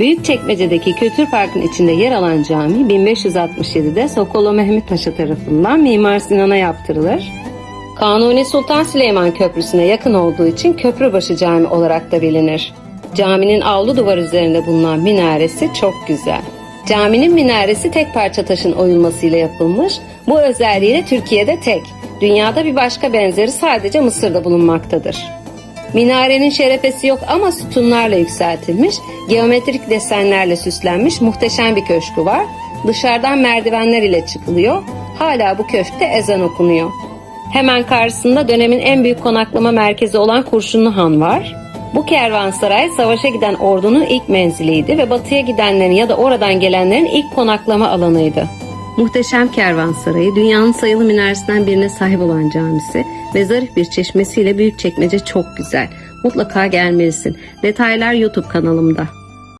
Büyükçekmece'deki Kültür Park'ın içinde yer alan cami 1567'de Sokolo Mehmet Paşa tarafından Mimar Sinan'a yaptırılır. Kanuni Sultan Süleyman Köprüsü'ne yakın olduğu için Köprübaşı Cami olarak da bilinir. Caminin avlu duvar üzerinde bulunan minaresi çok güzel. Caminin minaresi tek parça taşın oyulmasıyla yapılmış. Bu özelliğiyle Türkiye'de tek. Dünyada bir başka benzeri sadece Mısır'da bulunmaktadır. Minarenin şerefesi yok ama sütunlarla yükseltilmiş, geometrik desenlerle süslenmiş muhteşem bir köşkü var. Dışarıdan merdivenler ile çıkılıyor. Hala bu köşkte ezan okunuyor. Hemen karşısında dönemin en büyük konaklama merkezi olan Kurşunlu Han var. Bu kervansaray savaşa giden ordunun ilk menziliydi ve batıya gidenlerin ya da oradan gelenlerin ilk konaklama alanıydı. Muhteşem kervansarayı dünyanın sayılı minaresinden birine sahip olan camisi ve zarif bir çeşmesiyle Büyükçekmece çok güzel. Mutlaka gelmelisin. Detaylar YouTube kanalımda.